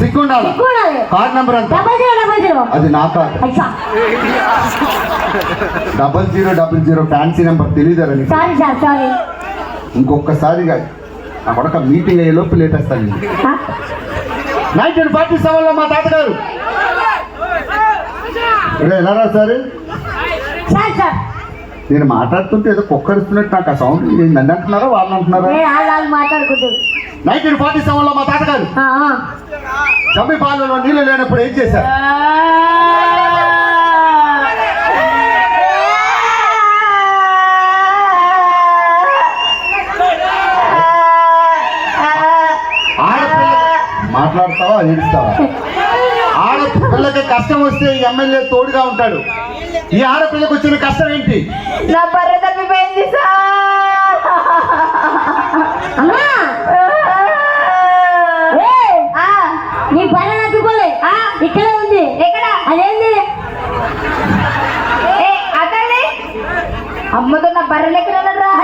సిగ్గుండాలి. Card number ఎంత? Double zero double zero. అది నా card. Double zero double zero fancy number తెలియదరా నీకు? Sorry sir sorry. ఇంకొకసారిగా నా కొడక మీటింగ్ అయ్యే లోపు లేటేస్తాను నైన్టీన్ ఫార్టీ సెవెన్లో మా తాతగారు. ఎలా రా సార్ సార్ సార్. నేను మాట్లాడుతుంటే ఏదో కుక్కరిస్తున్నట్టు నాకు ఆ సౌండ్ నన్ను అంటున్నారా? వాళ్ళు అంటున్నారా మాట్లాడుకుంటారు నైన్టీన్ ఫార్టీ సెవెన్లో మా తాతగారు. జమ్మి పాలలో నీళ్ళు లేనప్పుడు ఏం చేశారు? మాట్లాడతావా? ఏడుస్తావా? ఆడపిల్లకి కష్టం వస్తే ఎమ్మెల్యే తోడుగా ఉంటాడు. ఈ ఆడపిల్లకి వచ్చిన కష్టం ఏంటి? నా బర్రె తప్పిపోయింది సార్. నీ నట్టుకోలే ఆ, ఇక్కడే ఉంది. ఎక్కడ? అదేంది? అమ్మతో నా బర్రె అది పర్రే